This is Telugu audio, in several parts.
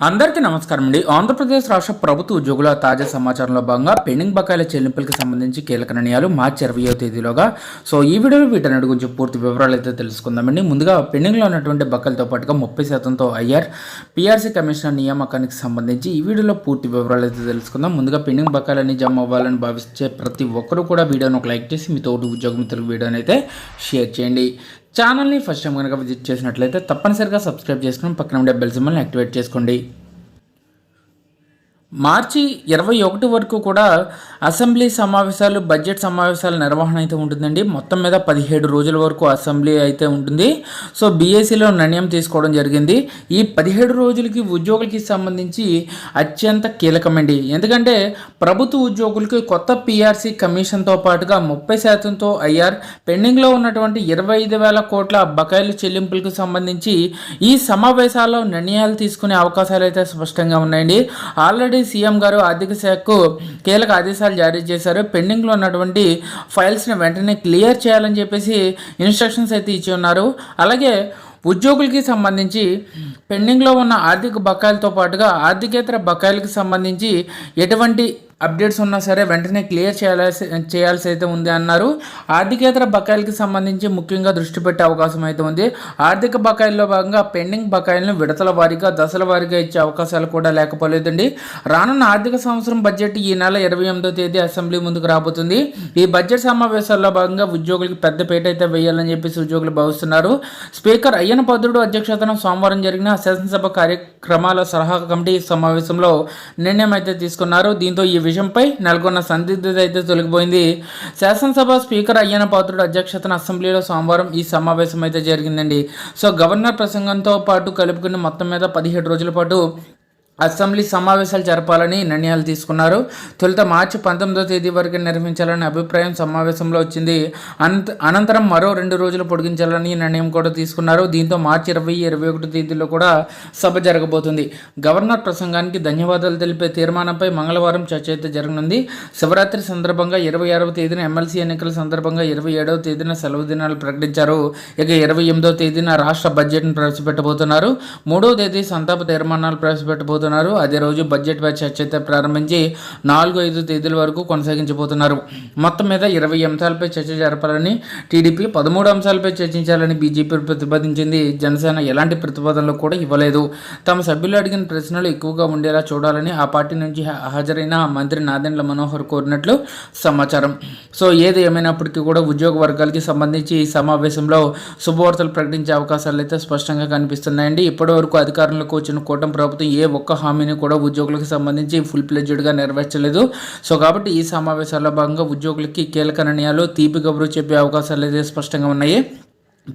అందరికీ నమస్కారం అండి. ఆంధ్రప్రదేశ్ రాష్ట్ర ప్రభుత్వ ఉద్యోగుల తాజా సమాచారంలో భాగంగా పెండింగ్ బకాయిల చెల్లింపులకు సంబంధించి కీలక నిర్ణయాలు మార్చి ఇరవయో తేదీలోగా. సో ఈ వీడియోలో వీటన్నిటి గురించి పూర్తి వివరాలు అయితే తెలుసుకుందామండి. ముందుగా పెండింగ్లో ఉన్నటువంటి బకాయిలతో పాటుగా ముప్పై శాతంతో ఐఆర్ పీఆర్సీ కమిషనర్ నియామకానికి సంబంధించి ఈ వీడియోలో పూర్తి వివరాలు అయితే తెలుసుకుందాం. ముందుగా పెండింగ్ బకాయిలని జమ అవ్వాలని భావించే ప్రతి ఒక్కరూ కూడా వీడియోను ఒక లైక్ చేసి మీ తోటి ఉద్యోగ మిత్రులకు వీడియోని అయితే షేర్ చేయండి. ఛానల్ని ఫస్ట్ టైం కనుక విజిట్ చేసినట్లయితే తప్పనిసరిగా సబ్స్క్రైబ్ చేసుకుని పక్కన ఉండే బెల్ సింబల్ని యాక్టివేట్ చేసుకోండి. మార్చి ఇరవై ఒకటి వరకు కూడా అసెంబ్లీ సమావేశాలు బడ్జెట్ సమావేశాల నిర్వహణ అయితే ఉంటుందండి. మొత్తం మీద పదిహేడు రోజుల వరకు అసెంబ్లీ అయితే ఉంటుంది. సో బీఎస్సీలో నిర్ణయం తీసుకోవడం జరిగింది. ఈ పదిహేడు రోజులకి ఉద్యోగులకి సంబంధించి అత్యంత కీలకమండి. ఎందుకంటే ప్రభుత్వ ఉద్యోగులకి కొత్త పిఆర్సీ కమిషన్తో పాటుగా ముప్పై శాతంతో ఐఆర్ పెండింగ్లో ఉన్నటువంటి ఇరవై ఐదు వేల కోట్ల బకాయిలు చెల్లింపులకు సంబంధించి ఈ సమావేశాల్లో నిర్ణయాలు తీసుకునే అవకాశాలు అయితే స్పష్టంగా ఉన్నాయండి. ఆల్రెడీ సీఎం గారు ఆర్థిక శాఖకు కీలక ఆదేశాలు జారీ చేశారు. పెండింగ్లో ఉన్నటువంటి ఫైల్స్ని వెంటనే క్లియర్ చేయాలని చెప్పేసి ఇన్స్ట్రక్షన్స్ అయితే ఇచ్చి ఉన్నారు. అలాగే ఉద్యోగులకి సంబంధించి పెండింగ్లో ఉన్న ఆర్థిక బకాయిలతో పాటుగా ఆర్థికేతర బకాయిలకు సంబంధించి ఎటువంటి అప్డేట్స్ ఉన్నా సరే వెంటనే క్లియర్ చేయాల్సి చేయాల్సి అయితే ఉంది అన్నారు. ఆర్థికేతర బకాయిలకి సంబంధించి ముఖ్యంగా దృష్టి పెట్టే అవకాశం అయితే ఉంది. ఆర్థిక బకాయిల్లో భాగంగా పెండింగ్ బకాయిలను విడతల వారీగా దశల వారీగా ఇచ్చే అవకాశాలు కూడా లేకపోలేదండి. రానున్న ఆర్థిక సంవత్సరం బడ్జెట్ ఈ నెల ఇరవై ఎనిమిదో తేదీ అసెంబ్లీ ముందుకు రాబోతుంది. ఈ బడ్జెట్ సమావేశాల్లో భాగంగా ఉద్యోగులకు పెద్ద పేట అయితే వేయాలని చెప్పేసి ఉద్యోగులు భావిస్తున్నారు. స్పీకర్ అయ్యన పద్రుడు అధ్యక్షతన సోమవారం జరిగిన శాసనసభ కార్యక్రమాల సలహా కమిటీ సమావేశంలో నిర్ణయం అయితే తీసుకున్నారు. దీంతో ఈ విషయంపై నెలకొన్న సందిగ్ధత అయితే తొలగిపోయింది. శాసనసభ స్పీకర్ అయ్యన పాత్రుడు అధ్యక్షతన అసెంబ్లీలో సోమవారం ఈ సమావేశం అయితే జరిగిందండి. సో గవర్నర్ ప్రసంగంతో పాటు కలుపుకుని మొత్తం మీద పదిహేడు రోజుల పాటు అసెంబ్లీ సమావేశాలు జరపాలని నిర్ణయాలు తీసుకున్నారు. తొలుత మార్చి పంతొమ్మిదో తేదీ వరకు నిర్వహించాలని అభిప్రాయం సమావేశంలో వచ్చింది. అనంత అనంతరం మరో రెండు రోజులు పొడిగించాలని నిర్ణయం కూడా తీసుకున్నారు. దీంతో మార్చి ఇరవై ఇరవై ఒకటి తేదీలో కూడా సభ జరగబోతుంది. గవర్నర్ ప్రసంగానికి ధన్యవాదాలు తెలిపే తీర్మానంపై మంగళవారం చర్చ అయితే జరగనుంది. శివరాత్రి సందర్భంగా ఇరవై ఆరవ తేదీన ఎమ్మెల్సీ ఎన్నికల సందర్భంగా ఇరవై ఏడవ తేదీన సెలవు దినాలు ప్రకటించారు. ఇక ఇరవై ఎనిమిదవ తేదీన రాష్ట్ర బడ్జెట్ను ప్రవేశపెట్టబోతున్నారు. మూడవ తేదీ సంతాప తీర్మానాలు ప్రవేశపెట్టబోతున్నారు. చేయబోతున్నారు అదే రోజు బడ్జెట్ పై చర్చ అయితే ప్రారంభించి నాలుగు ఐదు తేదీల వరకు కొనసాగించబోతున్నారు. మొత్తం మీద ఇరవై అంశాలపై చర్చ జరపాలని టీడీపీ పదమూడు అంశాలపై చర్చించాలని బీజేపీ ప్రతిపాదించింది. జనసేన ఎలాంటి ప్రతిపాదనలు కూడా ఇవ్వలేదు. తమ సభ్యులు అడిగిన ప్రశ్నలు ఎక్కువగా ఉండేలా చూడాలని ఆ పార్టీ నుంచి హాజరైన మంత్రి నాదెండ్ల మనోహర్ కోరినట్లు సమాచారం. సో ఏది ఏమైనప్పటికీ కూడా ఉద్యోగ వర్గాలకి సంబంధించి ఈ సమావేశంలో శుభవార్తలు ప్రకటించే అవకాశాలు అయితే స్పష్టంగా కనిపిస్తున్నాయండి. ఇప్పటివరకు అధికారంలోకి వచ్చిన కూటమి ప్రభుత్వం ఏ ఒక్క హామీని కూడా ఉద్యోగులకు సంబంధించి ఫుల్ ప్లెడ్జ్డ్గా నెరవేర్చలేదు. సో కాబట్టి ఈ సమావేశాల్లో భాగంగా ఉద్యోగులకి కీలక నిర్ణయాలు తీపి కబురు చెప్పే అవకాశాలు అయితే స్పష్టంగా ఉన్నాయి.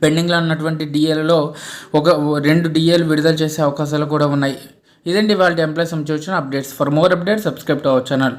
పెండింగ్లో ఉన్నటువంటి డిఏలలో ఒక రెండు డిఏలు విడుదల చేసే అవకాశాలు కూడా ఉన్నాయి. ఇదండి వాళ్ళ ఎంప్లాయీస్ సంబంధించిన updates. For more updates subscribe to our channel